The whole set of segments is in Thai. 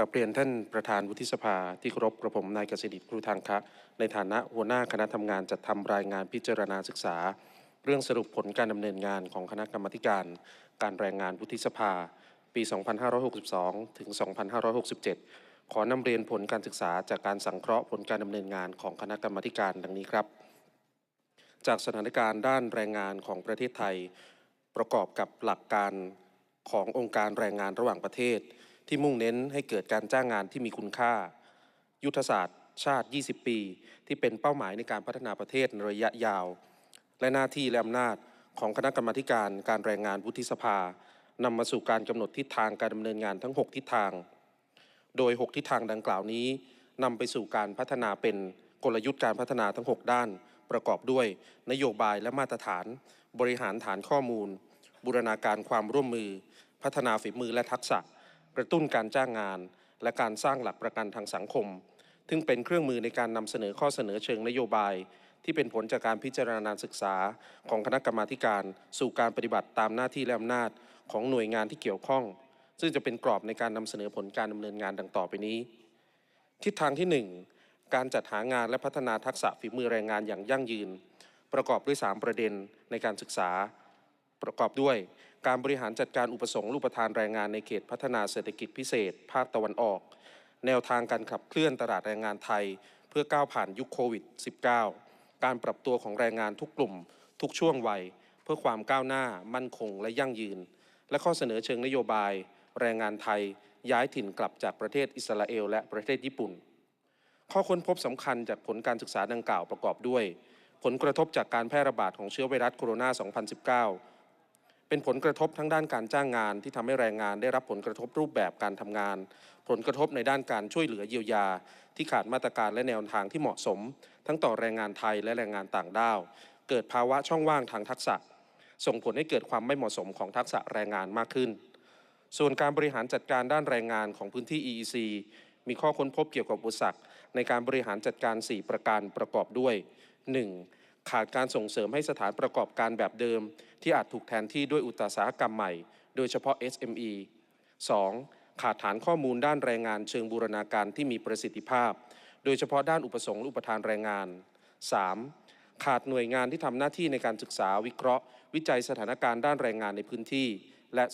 กราบเรียนท่านประธานวุฒิสภาที่เคารพกระผมนายกสิดิตครูทางคะในฐานะหัวหน้าคณะทำงานจัดทำรายงานพิจารณาศึกษา เรื่องสรุปผลการดำเนินงานของคณะกรรมการ การแรงงานวุฒิสภา ปี 2562 ถึง 2567 ขอนำเรียนผลการศึกษาจากการสังเคราะห์ผลการดำเนินงานของคณะกรรมการดังนี้ครับ จากสถานการณ์ด้านแรงงานของประเทศไทย ประกอบกับหลักการขององค์การแรงงานระหว่างประเทศ ที่มุ่งเน้นให้เกิดการจ้างงานที่มีคุณค่า ยุทธศาสตร์ ชาติ 20 ปี ที่เป็นเป้าหมายในการพัฒนาประเทศในระยะยาว และหน้าที่และอำนาจของคณะกรรมาการการแรงงานวุฒิสภานำมาสู่การกำหนดทิศทางการดำเนินงานทั้ง 6 ทิศทาง โดย 6 ทิศทางดังกล่าวนี้นำไปสู่การพัฒนาเป็นกลยุทธ์การพัฒนาทั้ง 6 ด้าน ประกอบด้วย นโยบายและมาตรฐาน บริหารฐานข้อมูล บูรณาการความร่วมมือ พัฒนาฝีมือและทักษะ กระตุ้นการจ้างงาน และการสร้างหลักประกันทางสังคม ซึ่งเป็นเครื่องมือในการนำเสนอข้อเสนอเชิงนโยบาย ที่เป็นผลจากการพิจารณาศึกษาของคณะกรรมาการ สู่การปฏิบัติตามหน้าที่และอำนาจของหน่วยงานที่เกี่ยวข้อง ซึ่งจะเป็นกรอบในการนำเสนอผลการดำเนินงานดังต่อไปนี้ ทิศทางที่ 1 การจัดหางานและพัฒนาทักษะฝีมือแรงงานอย่างยั่งยืน ประกอบด้วย 3 ประเด็นในการศึกษา ประกอบด้วย การบริหารจัดการอุปสงค์รูปทานแรงงานในเขตพัฒนาเศรษฐกิจพิเศษ ภาคตะวันออก แนวทางการขับเคลื่อนตลาดแรงงานไทย เพื่อก้าวผ่านยุคโควิด -19 การปรับตัวของแรงงานทุกกลุ่ม ทุกช่วงวัย เพื่อความก้าวหน้า มั่นคง และยั่งยืน และข้อเสนอเชิงนโยบาย แรงงานไทย ย้ายถิ่นกลับจากประเทศอิสราเอล และประเทศญี่ปุ่น ข้อค้นพบสำคัญจากผลการศึกษาดังกล่าวประกอบด้วย ผลกระทบจากการแพร่ระบาดของเชื้อไวรัสโคโรนา 2019 เป็นผลกระทบทั้งด้านการจ้างงานที่ทำให้แรงงานได้รับผลกระทบรูปแบบการทำงาน ผลกระทบในด้านการช่วยเหลือเยียวยา ที่ขาดมาตรการและแนวทางที่เหมาะสม ทั้งต่อแรงงานไทยและแรงงานต่างด้าว เกิดภาวะช่องว่างทางทักษะ ส่งผลให้เกิดความไม่เหมาะสมของทักษะแรงงานมากขึ้น ส่วนการบริหารจัดการด้านแรงงานของพื้นที่ EEC มีข้อค้นพบเกี่ยวกับอุปสรรคในการบริหารจัดการ 4 ประการประกอบด้วย 1. ขาดการส่งเสริมให้สถานประกอบการแบบเดิม ที่อาจถูกแทนที่ด้วยอุตสาหกรรมใหม่ โดยเฉพาะ SME 2. ขาดฐานข้อมูลด้านแรงงานเชิงบูรณาการที่มีประสิทธิภาพ โดยเฉพาะด้านอุปสงค์และอุปทานแรงงาน 3. ขาดหน่วยงานที่ทำหน้าที่ในการศึกษาวิเคราะห์ วิจัยสถานการณ์ด้านแรงงานในพื้นที่ และ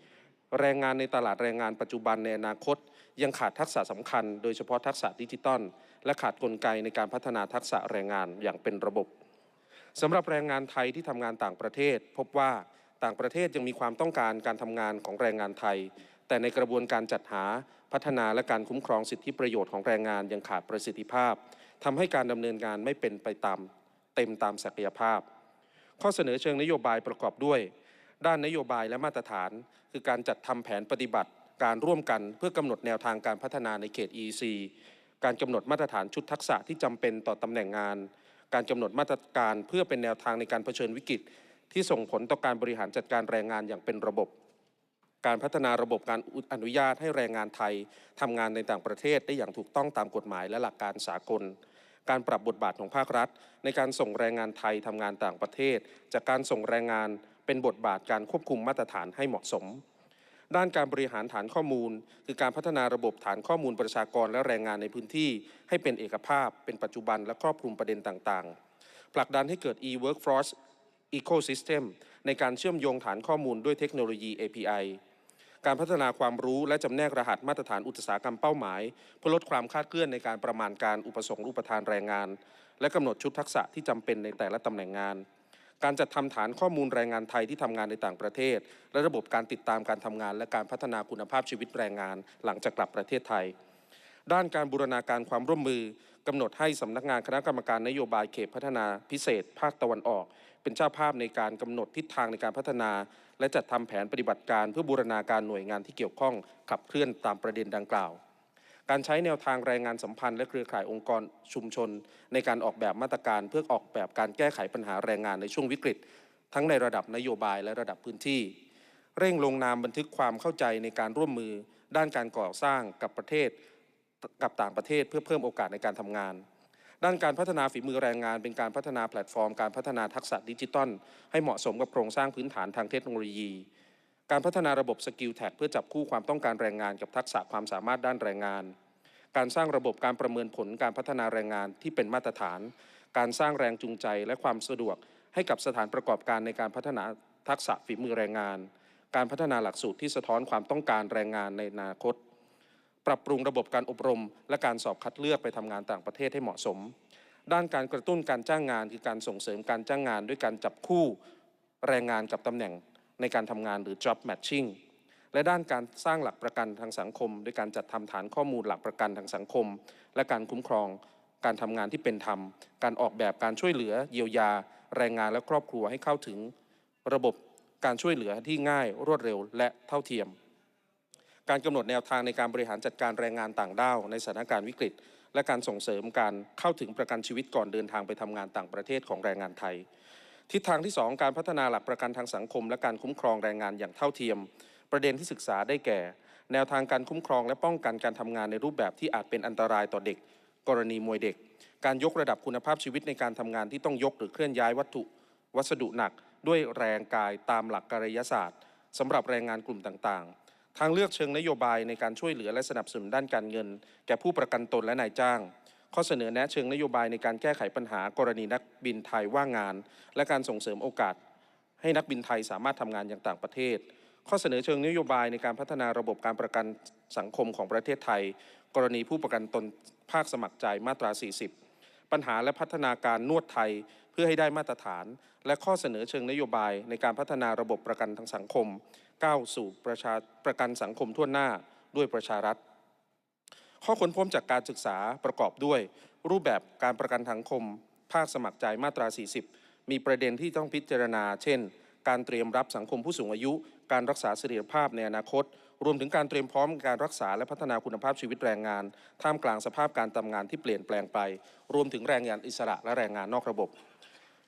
4. แรงงานในตลาดแรงงานปัจจุบันในอนาคต ยังขาดทักษะสำคัญ โดยเฉพาะทักษะดิจิตอลและขาดกลไกในการพัฒนาทักษะแรงงานอย่างเป็นระบบ สำหรับแรงงานไทยที่ทำงานต่างประเทศ พบว่าต่างประเทศยังมีความต้องการการทำงานของแรงงานไทย แต่ในกระบวนการจัดหาพัฒนาและการคุ้มครองสิทธิประโยชน์ของแรงงานยังขาดประสิทธิภาพทำให้การดำเนินงานไม่เป็นไปตามเต็มตามศักยภาพ ข้อเสนอเชิงนโยบายประกอบด้วย ด้านนโยบายและมาตรฐาน คือการจัดทำแผนปฏิบัติ การร่วมกันเพื่อกำหนดแนวทางการพัฒนาในเขต EC การกำหนดมาตรฐานชุดทักษะที่จำเป็นต่อตำแหน่งงาน การกำหนดมาตรการเพื่อเป็นแนวทางในการเผชิญวิกฤต ที่ส่งผลต่อการบริหารจัดการแรงงานอย่างเป็นระบบ การพัฒนาระบบการอนุญาตให้แรงงานไทยทำงานในต่างประเทศได้อย่างถูกต้องตามกฎหมายและหลักการสากล การปรับบทบาทของภาครัฐ ในการส่งแรงงานไทยทำงานต่างประเทศ จากการส่งแรงงานเป็นบทบาทการควบคุมมาตรฐานให้เหมาะสม ด้านการบริหารฐานข้อมูล คือการพัฒนาระบบฐานข้อมูลประชากรและแรงงานในพื้นที่ ให้เป็นเอกภาพ เป็นปัจจุบันและครอบคลุมประเด็นต่างๆ ผลักดันให้เกิด e-workforce ecosystem ในการเชื่อมโยงฐานข้อมูลด้วยเทคโนโลยี API การพัฒนาความรู้และจำแนกรหัสมาตรฐานอุตสาหกรรมเป้าหมาย เพื่อลดความคลาดเคลื่อนในการประมาณการอุปสงค์อุปทานแรงงาน และกำหนดชุดทักษะที่จำเป็นในแต่ละตำแหน่งงาน การจัดทำฐานข้อมูลแรงงานไทยที่ทำงานในต่างประเทศ และระบบการติดตามการทำงาน และการพัฒนาคุณภาพชีวิตแรงงาน หลังจากกลับประเทศไทย ด้านการบูรณาการความร่วมมือกำหนดให้สำนักงานคณะกรรมการนโยบายเขตพัฒนาพิเศษ ภาคตะวันออก เป็นเจ้าภาพในการกำหนดทิศทางในการพัฒนา และจัดทำแผนปฏิบัติการเพื่อบูรณาการหน่วยงานที่เกี่ยวข้องขับเคลื่อนตามประเด็นดังกล่าว การใช้แนวทางแรงงานสัมพันธ์และเครือข่ายองค์กรชุมชน ในการออกแบบมาตรการเพื่อออกแบบการแก้ไขปัญหาแรงงานในช่วงวิกฤต ทั้งในระดับนโยบายและระดับพื้นที่ เร่งลงนามบันทึกความเข้าใจในการร่วมมือ ด้านการก่อสร้างกับประเทศกับต่างประเทศเพื่อเพิ่มโอกาสในการทำงาน ด้านการพัฒนาฝีมือแรงงานเป็นการพัฒนาแพลตฟอร์ม การพัฒนาทักษะดิจิทัลให้เหมาะสมกับโครงสร้างพื้นฐานทางเทคโนโลยี การพัฒนาระบบสกิลแท็กเพื่อจับคู่ความต้องการแรงงานกับทักษะความสามารถด้านแรงงาน การสร้างระบบการประเมินผลการพัฒนาแรงงานที่เป็นมาตรฐาน การสร้างแรงจูงใจและความสะดวก ให้กับสถานประกอบการในการพัฒนาทักษะฝีมือแรงงาน การพัฒนาหลักสูตรที่สะท้อนความต้องการแรงงานในอนาคต ปรับปรุงระบบการอบรม และการสอบคัดเลือกไปทำงานต่างประเทศให้เหมาะสม ด้านการกระตุ้นการจ้างงานคือการส่งเสริมการจ้างงานด้วยการจับคู่แรงงานกับตำแหน่ง ในการทำงานหรือ job matching และด้านการสร้างหลักประกันทางสังคมด้วยการจัดทำฐานข้อมูลหลักประกันทางสังคม และการคุ้มครองการทำงานที่เป็นธรรม การออกแบบการช่วยเหลือเยียวยา แรงงานและครอบครัวให้เข้าถึง ระบบการช่วยเหลือที่ง่ายรวดเร็วและเท่าเทียม การกำหนดแนวทางในการบริหารจัดการแรงงานต่างด้าวในสถานการณ์วิกฤต และการส่งเสริมการเข้าถึงประกันชีวิตก่อนเดินทางไปทำงานต่างประเทศของแรงงานไทย ทิศทางที่ 2 การพัฒนาหลักประกันทางสังคม และการคุ้มครองแรงงานอย่างเท่าเทียม ประเด็นที่ศึกษาได้แก่ แนวทางการคุ้มครองและป้องกันการทำงานในรูปแบบที่อาจเป็นอันตรายต่อเด็ก กรณีมวยเด็ก การยกระดับคุณภาพชีวิตในการทำงานที่ต้องยกหรือเคลื่อนย้ายวัตถุ วัสดุหนัก ด้วยแรงกายตามหลักกายศาสตร์สำหรับแรงงานกลุ่มต่างๆ ทางเลือกเชิงนโยบายในการช่วยเหลือและสนับสนุนด้านการเงิน แก่ผู้ประกันตนและนายจ้าง ข้อเสนอแนะเชิงนโยบายในการแก้ไขปัญหากรณีนักบินไทยว่างงาน และการส่งเสริมโอกาส ให้นักบินไทยสามารถทำงานอย่างต่างประเทศ ข้อเสนอเชิงนโยบายในการพัฒนาระบบการประกันสังคมของประเทศไทย กรณีผู้ประกันตนภาคสมัครใจมาตรา 40 ปัญหาและพัฒนาการนวดไทยเพื่อให้ได้มาตรฐาน และข้อเสนอเชิงนโยบายในการพัฒนาระบบประกันทางสังคมก้าวสู่ประชาประกันสังคมทั่วหน้าด้วยประชารัฐ ข้อค้นพบจากการศึกษาประกอบด้วย รูปแบบการประกันสังคม ภาคสมัครใจมาตรา 40 มีประเด็นที่ต้องพิจารณา เช่น การเตรียมรับสังคมผู้สูงอายุ การรักษาเสถียรภาพในอนาคต รวมถึงการเตรียมพร้อมการรักษาและพัฒนาคุณภาพชีวิตแรงงาน ท่ามกลางสภาพการทำงานที่เปลี่ยนแปลงไป รวมถึงแรงงานอิสระและแรงงานนอกระบบ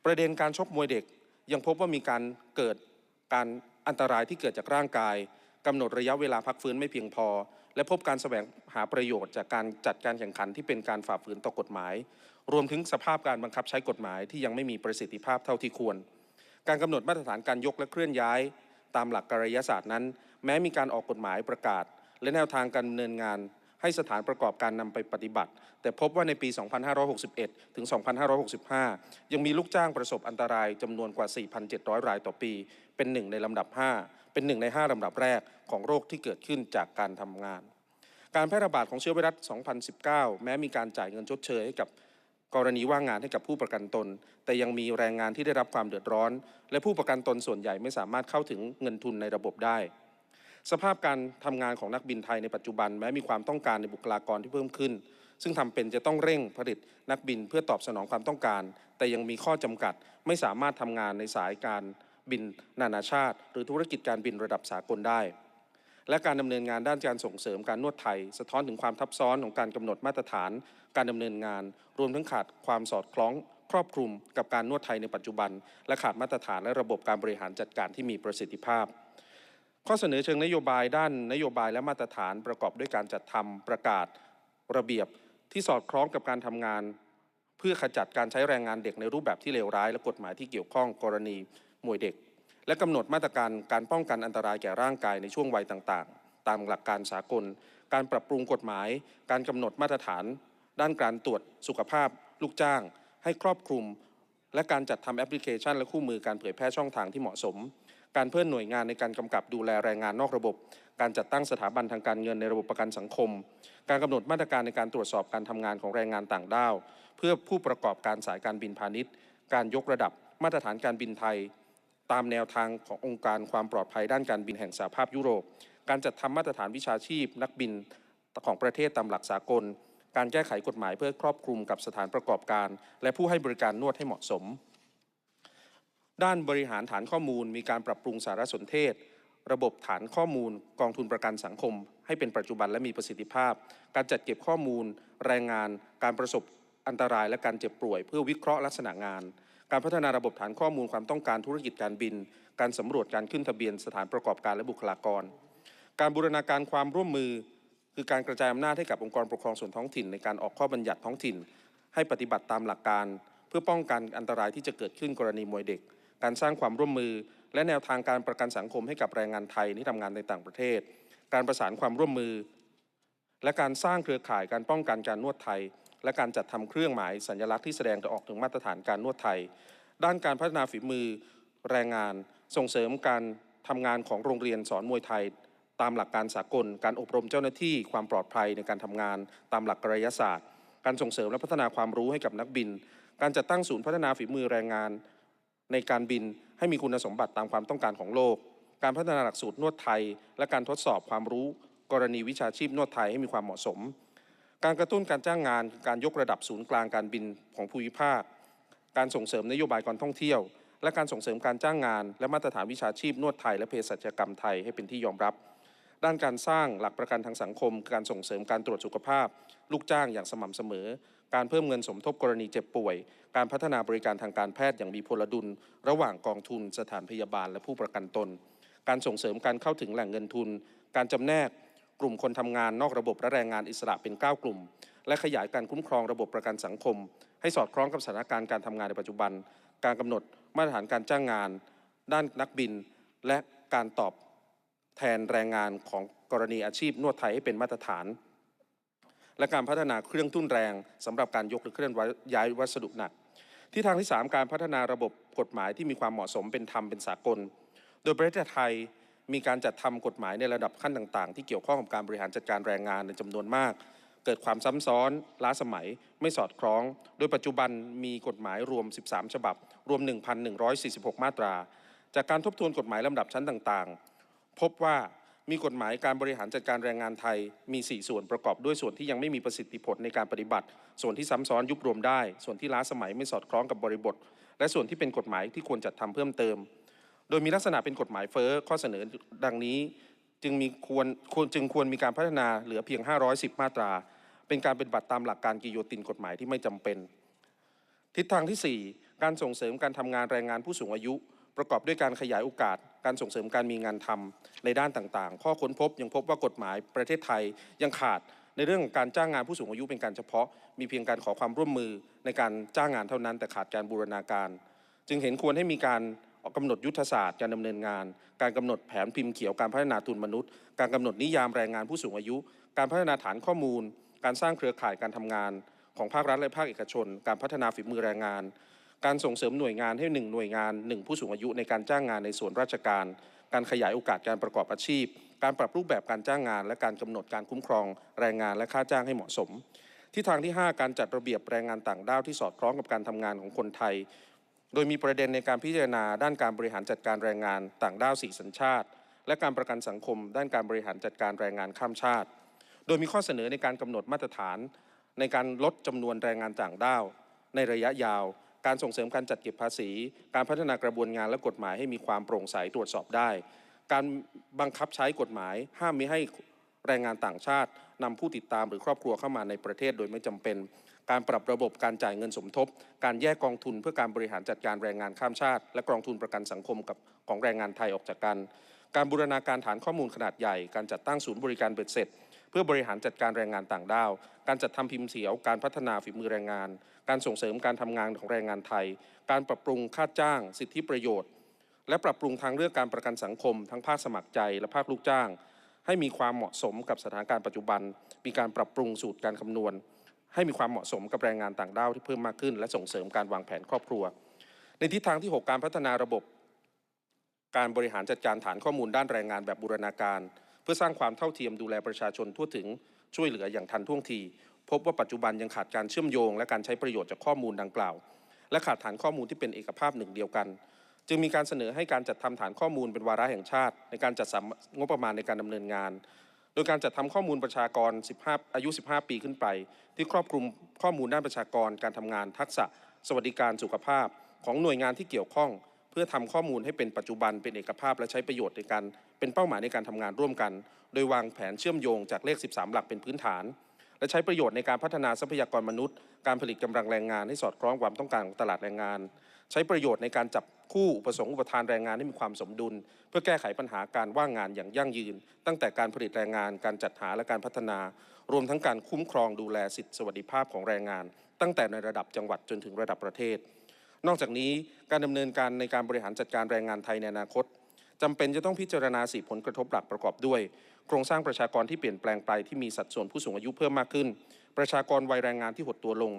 ประเด็นการชกมวยเด็ก ยังพบว่ามีการเกิดการอันตรายที่เกิดจากร่างกายกำหนดระยะเวลาพักฟื้นไม่เพียงพอ และพบการแสวงหาประโยชน์จากการจัดการแข่งขันที่เป็นการฝ่าฝืนต่อกฎหมาย รวมถึงสภาพการบังคับใช้กฎหมายที่ยังไม่มีประสิทธิภาพเท่าที่ควร การกำหนดมาตรฐานการยกและเคลื่อนย้าย ตามหลักกายศาสตร์นั้น แม้มีการออกกฎหมายประกาศ และแนวทางการดำเนินงานให้สถานประกอบการนำไปปฏิบัติ แต่พบว่าในปี 2561 ถึง 2565 ยังมีลูกจ้างประสบอันตรายจำนวนกว่า 4,700 รายต่อปี เป็นหนึ่งในลำดับ 5 เป็นหนึ่งใน 5ลำดับแรกของโรคที่เกิดขึ้นจากการทำงาน การแพร่ระบาดของเชื้อไวรัส 2019 แม้มีการจ่ายเงินชดเชยให้กับกรณีว่างงานให้กับผู้ประกันตน แต่ยังมีแรงงานที่ได้รับความเดือดร้อน และผู้ประกันตนส่วนใหญ่ไม่สามารถเข้าถึงเงินทุนในระบบได้ สภาพการทำงานของนักบินไทยในปัจจุบันแม้มีความต้องการในบุคลากรที่เพิ่มขึ้น ซึ่งทำเป็นจะต้องเร่งผลิตนักบินเพื่อตอบสนองความต้องการ แต่ยังมีข้อจำกัดไม่สามารถทำงานในสายการ บินนานาชาติ หรือธุรกิจการบินระดับสากลได้ และการดำเนินงานด้านการส่งเสริมการนวดไทย สะท้อนถึงความทับซ้อนของการกำหนดมาตรฐาน การดำเนินงาน รวมทั้งขาดความสอดคล้อง ครอบคลุม กับการนวดไทยในปัจจุบัน และขาดมาตรฐานและระบบการบริหารจัดการที่มีประสิทธิภาพข้อเสนอเชิงนโยบายด้านนโยบายและมาตรฐานประกอบด้วยการจัดทำประกาศระเบียบที่สอดคล้องกับการทำงาน เพื่อขจัดการใช้แรงงานเด็กในรูปแบบที่เลวร้าย และกฎหมายที่เกี่ยวข้องกรณี มวยเด็ก และกำหนดมาตรการการป้องกันอันตรายแก่ร่างกายในช่วงวัยต่างๆ ตามหลักการสากล การปรับปรุงกฎหมาย การกำหนดมาตรฐาน ด้านการตรวจสุขภาพ ลูกจ้าง ให้ครอบคลุม และการจัดทำแอปพลิเคชัน และคู่มือการเผยแพร่ช่องทางที่เหมาะสม การเพิ่มหน่วยงานในการกำกับดูแลแรงงานนอกระบบ การจัดตั้งสถาบันทางการเงินในระบบประกันสังคม การกำหนดมาตรการในการตรวจสอบการทำงานของแรงงานต่างด้าว เพื่อผู้ประกอบการสายการบินพาณิชย์ การยกระดับมาตรฐานการบินไทย ตามแนวทางขององค์การความปลอดภัยด้านการบินแห่งสหภาพยุโรป การจัดทำมาตรฐานวิชาชีพ นักบินของประเทศตามหลักสากล การแก้ไขกฎหมายเพื่อครอบคลุมกับสถานประกอบการ และผู้ให้บริการนวดให้เหมาะสม ด้านบริหารฐานข้อมูล มีการปรับปรุงสารสนเทศ ระบบฐานข้อมูล กองทุนประกันสังคม ให้เป็นปัจจุบันและมีประสิทธิภาพ การจัดเก็บข้อมูลแรงงาน การประสบอันตรายและการเจ็บป่วย เพื่อวิเคราะห์ลักษณะงาน การพัฒนาระบบฐานข้อมูลความต้องการธุรกิจการบิน การสำรวจการขึ้นทะเบียนสถานประกอบการและบุคลากร การบูรณาการความร่วมมือ คือการกระจายอำนาจให้กับองค์กรปกครองส่วนท้องถิ่น ในการออกข้อบัญญัติท้องถิ่น ให้ปฏิบัติตามหลักการ เพื่อป้องกันอันตรายที่จะเกิดขึ้นกรณีมวยเด็ก การสร้างความร่วมมือ และแนวทางการประกันสังคมให้กับแรงงานไทยที่ทำงานในต่างประเทศ การประสานความร่วมมือ และการสร้างเครือข่ายการป้องกันการนวดไทย และการจัดทำเครื่องหมายสัญลักษณ์ที่แสดงออกถึงมาตรฐานการนวดไทย ด้านการพัฒนาฝีมือแรงงาน ส่งเสริมการทำงานของโรงเรียนสอนมวยไทย ตามหลักการสากล การอบรมเจ้าหน้าที่ความปลอดภัยในการทำงาน ตามหลักกายศาสตร์ การส่งเสริมและพัฒนาความรู้ให้กับนักบิน การจัดตั้งศูนย์พัฒนาฝีมือแรงงาน ในการบินให้มีคุณสมบัติตามความต้องการของโลก การพัฒนาหลักสูตรนวดไทย และการทดสอบความรู้ กรณีวิชาชีพนวดไทยให้มีความเหมาะสม การกระตุ้นการจ้างงาน การยกระดับศูนย์กลางการบินของภูมิภาค การส่งเสริมนโยบายการท่องเที่ยว และการส่งเสริมการจ้างงาน และมาตรฐานวิชาชีพนวดไทยและเภสัชกรรมไทยให้เป็นที่ยอมรับ ด้านการสร้างหลักประกันทางสังคม การส่งเสริมการตรวจสุขภาพ ลูกจ้างอย่างสม่ำเสมอ การเพิ่มเงินสมทบกรณีเจ็บป่วย การพัฒนาบริการทางการแพทย์อย่างมีพลดุล ระหว่างกองทุน สถานพยาบาลและผู้ประกันตน การส่งเสริมการเข้าถึงแหล่งเงินทุน การจำแนก กลุ่มคนทำงานนอกระบบและแรงงานอิสระเป็น 9 กลุ่ม และขยายการคุ้มครองระบบประกันสังคม ให้สอดคล้องกับสถานการณ์การทำงานในปัจจุบัน การกำหนดมาตรฐานการจ้างงาน ด้านนักบิน และการตอบแทนแรงงานของกรณีอาชีพนวดไทยให้เป็นมาตรฐาน และการพัฒนาเครื่องทุ่นแรงสำหรับการยกหรือเคลื่อนย้ายวัสดุหนักที่ทางที่ 3 การพัฒนาระบบกฎหมายที่มีความเหมาะสมเป็นธรรมเป็นสากล โดยประเทศไทย มีการจัดทำกฎหมายในระดับขั้นต่างๆ ที่เกี่ยวข้องกับการบริหารจัดการแรงงานในจำนวนมาก เกิดความซ้ำซ้อนล้าสมัยไม่สอดคล้อง โดยปัจจุบันมีกฎหมายรวม 13 ฉบับ รวม 1,146 มาตรา จากการทบทวนกฎหมายลำดับชั้นต่างๆ พบว่ามีกฎหมายการบริหารจัดการแรงงานไทยมี 4 ส่วนประกอบด้วยส่วนที่ยังไม่มีประสิทธิผลในการปฏิบัติ ส่วนที่ซ้ำซ้อนยุบรวมได้ ส่วนที่ล้าสมัยไม่สอดคล้องกับบริบท และส่วนที่เป็นกฎหมายที่ควรจัดทำเพิ่มเติม โดยมีลักษณะเป็นกฎหมายเฟ้อข้อเสนอดังนี้ จึงมีควรควรจึงควรมีการพัฒนาเหลือเพียง 510 มาตรา เป็นการเปฏิบัติตามหลักการกิโยตินกฎหมายที่ไม่จำเป็น ทิศทางที่ 4 การส่งเสริมการทำงานแรงงานผู้สูงอายุ ประกอบด้วยการขยายโอกาส การส่งเสริมการมีงานทำในด้านต่างๆ ข้อค้นพบยังพบว่ากฎหมายประเทศไทยยังขาดในเรื่องของการจ้างงานผู้สูงอายุเป็นการเฉพาะ มีเพียงการขอความร่วมมือในการจ้างงานเท่านั้น แต่ขาดการบูรณาการ จึงเห็นควรให้มีการ ออกกำหนดยุทธศาสตร์การดำเนินงาน การกำหนดแผนพิมพ์เขียวการพัฒนาทุนมนุษย์ การกำหนดนิยามแรงงานผู้สูงอายุ การพัฒนาฐานข้อมูล การสร้างเครือข่ายการทำงาน ของภาครัฐและภาคเอกชน การพัฒนาฝีมือแรงงาน การส่งเสริมหน่วยงานให้หนึ่งหน่วยงานหนึ่งผู้สูงอายุในการจ้างงานในส่วนราชการ การขยายโอกาสการประกอบอาชีพ การปรับรูปแบบการจ้างงาน และการกำหนดการคุ้มครอง แรงงานและค่าจ้างให้เหมาะสมที่ทางที่ 5 การจัดระเบียบแรงงานต่างด้าวที่สอดคล้องกับการทำงานของคนไทย โดยมีประเด็นในการพิจารณาด้านการบริหารจัดการแรงงานต่างด้าวสี่สัญชาติ และการประกันสังคม ด้านการบริหารจัดการแรงงานข้ามชาติ โดยมีข้อเสนอในการกำหนดมาตรฐาน ในการลดจำนวนแรงงานต่างด้าว ในระยะยาว การส่งเสริมการจัดเก็บภาษี การพัฒนากระบวนงานและกฎหมายให้มีความโปร่งใสตรวจสอบได้ การบังคับใช้กฎหมาย ห้ามมิให้แรงงานต่างชาตินำผู้ติดตามหรือครอบครัวเข้ามาในประเทศโดยไม่จำเป็น การปรับระบบการจ่ายเงินสมทบ การแยกกองทุนเพื่อการบริหารจัดการแรงงานข้ามชาติ และกองทุนประกันสังคมกับของแรงงานไทยออกจากกัน การบูรณาการฐานข้อมูลขนาดใหญ่ การจัดตั้งศูนย์บริการเบ็ดเสร็จ เพื่อบริหารจัดการแรงงานต่างด้าว การจัดทำพิมพ์เสียว การพัฒนาฝีมือแรงงาน การส่งเสริมการทำงานของแรงงานไทย การปรับปรุงค่าจ้าง สิทธิประโยชน์ และปรับปรุงทางเลือกการประกันสังคม ทั้งภาคสมัครใจและภาคลูกจ้าง ให้มีความเหมาะสมกับสถานการณ์ปัจจุบัน มีการปรับปรุงสูตรการคำนวณ ให้มีความเหมาะสมกับแรงงานต่างด้าวที่เพิ่มมากขึ้น และส่งเสริมการวางแผนครอบครัว ในทิศทางที่ 6 การพัฒนาระบบ การบริหารจัดการฐานข้อมูลด้านแรงงานแบบบูรณาการ เพื่อสร้างความเท่าเทียมดูแลประชาชนทั่วถึงช่วยเหลืออย่างทันท่วงที พบว่าปัจจุบันยังขาดการเชื่อมโยง และการใช้ประโยชน์จากข้อมูลดังกล่าว และขาดฐานข้อมูลที่เป็นเอกภาพหนึ่งเดียวกัน จึงมีการเสนอให้การจัดทำฐานข้อมูลเป็นวาระแห่งชาติ ในการจัดสรรงบประมาณในการดำเนินงาน ดยการจัดทำข้อมูลประชากร 15 อายุ 15 ปีขึ้นไป ที่ครอบคลุมข้อมูลด้านประชากรการทำงานทักษะ สวัสดิการสุขภาพ ของหน่วยงานที่เกี่ยวข้อง เพื่อทำข้อมูลให้เป็นปัจจุบันเป็นเอกภาพ และใช้ประโยชน์ในการเป็นเป้าหมายในการทำงานร่วมกัน โดยวางแผนเชื่อมโยงจากเลข 13 หลักเป็นพื้นฐาน และใช้ประโยชน์ในการพัฒนาทรัพยากรมนุษย์ การผลิตกำลังแรงงานให้สอดคล้องความต้องการของตลาดแรงงาน ใช้ประโยชน์ในการจับคู่อุปสงค์อุปทานแรงงานให้มีความสมดุล เพื่อแก้ไขปัญหาการว่างงานอย่างยั่งยืน ตั้งแต่การผลิตแรงงานการจัดหาและการพัฒนา รวมทั้งการคุ้มครองดูแลสิทธิสวัสดิภาพของแรงงาน ตั้งแต่ในระดับจังหวัดจนถึงระดับประเทศ นอกจากนี้การดำเนินการในการบริหารจัดการแรงงานไทยในอนาคตจำเป็นจะต้องพิจารณาสี่ผลกระทบหลักประกอบด้วย โครงสร้างประชากรที่เปลี่ยนแปลงไปที่มีสัดส่วนผู้สูงอายุเพิ่มมากขึ้น ประชากรวัยแรงงานที่หดตัวลง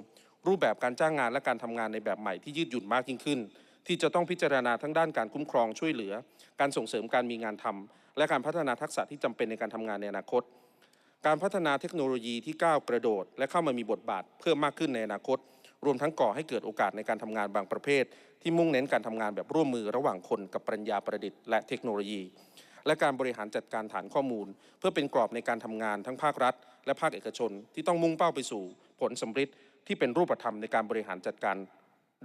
รูปแบบการจ้างงานและการทำงานในแบบใหม่ที่ยืดหยุ่นมากยิ่งขึ้น ที่จะต้องพิจารณาทั้งด้านการคุ้มครองช่วยเหลือ การส่งเสริมการมีงานทำและการพัฒนาทักษะที่จำเป็นในการทำงานในอนาคต การพัฒนาเทคโนโลยีที่ก้าวกระโดด และเข้ามามีบทบาทเพิ่มมากขึ้นในอนาคต รวมทั้งก่อให้เกิดโอกาสในการทำงานบางประเภท ที่มุ่งเน้นการทำงานแบบร่วมมือระหว่างคนกับปัญญาประดิษฐ์และเทคโนโลยีและการบริหารจัดการฐานข้อมูล เพื่อเป็นกรอบในการทำงานทั้งภาครัฐ และภาคเอกชนที่ต้องมุ่งเป้าไปสู่ผลสำฤทธิ์ ที่เป็นรูปธรรมในการบริหารจัดการ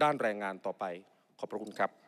ด้านแรงงานต่อไป ขอบพระคุณครับ